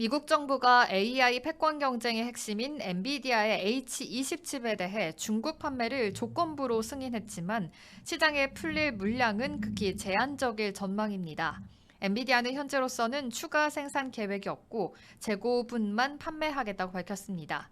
미국 정부가 AI 패권 경쟁의 핵심인 엔비디아의 H20 칩에 대해 중국 판매를 조건부로 승인했지만 시장에 풀릴 물량은 극히 제한적일 전망입니다. 엔비디아는 현재로서는 추가 생산 계획이 없고 재고분만 판매하겠다고 밝혔습니다.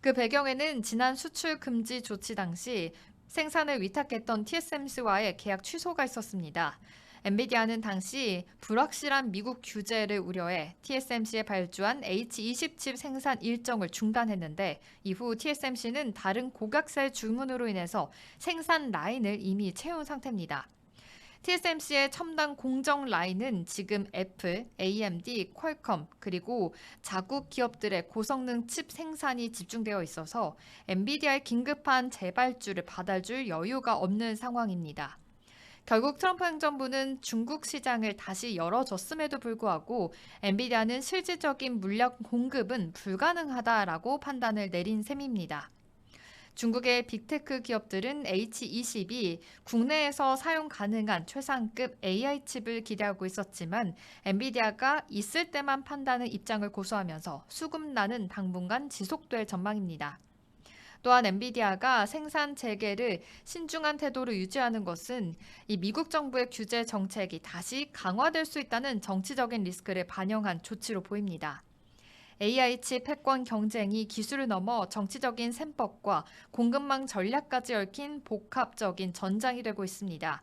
그 배경에는 지난 수출 금지 조치 당시 생산을 위탁했던 TSMC와의 계약 취소가 있었습니다. 엔비디아는 당시 불확실한 미국 규제를 우려해 TSMC에 발주한 H20 칩 생산 일정을 중단했는데 이후 TSMC는 다른 고객사의 주문으로 인해서 생산 라인을 이미 채운 상태입니다. TSMC의 첨단 공정 라인은 지금 애플, AMD, 퀄컴 그리고 자국 기업들의 고성능 칩 생산이 집중되어 있어서 엔비디아의 긴급한 재발주를 받아줄 여유가 없는 상황입니다. 결국 트럼프 행정부는 중국 시장을 다시 열어줬음에도 불구하고 엔비디아는 실질적인 물량 공급은 불가능하다라고 판단을 내린 셈입니다. 중국의 빅테크 기업들은 H20이 국내에서 사용 가능한 최상급 AI 칩을 기대하고 있었지만 엔비디아가 있을 때만 판다는 입장을 고수하면서 수급난은 당분간 지속될 전망입니다. 또한 엔비디아가 생산 재개를 신중한 태도로 유지하는 것은 이 미국 정부의 규제 정책이 다시 강화될 수 있다는 정치적인 리스크를 반영한 조치로 보입니다. AI 칩 패권 경쟁이 기술을 넘어 정치적인 셈법과 공급망 전략까지 얽힌 복합적인 전장이 되고 있습니다.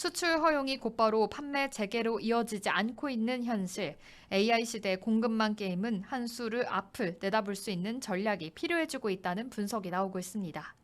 수출 허용이 곧바로 판매 재개로 이어지지 않고 있는 현실, AI 시대 공급망 게임은 한 수를 앞을 내다볼 수 있는 전략이 필요해지고 있다는 분석이 나오고 있습니다.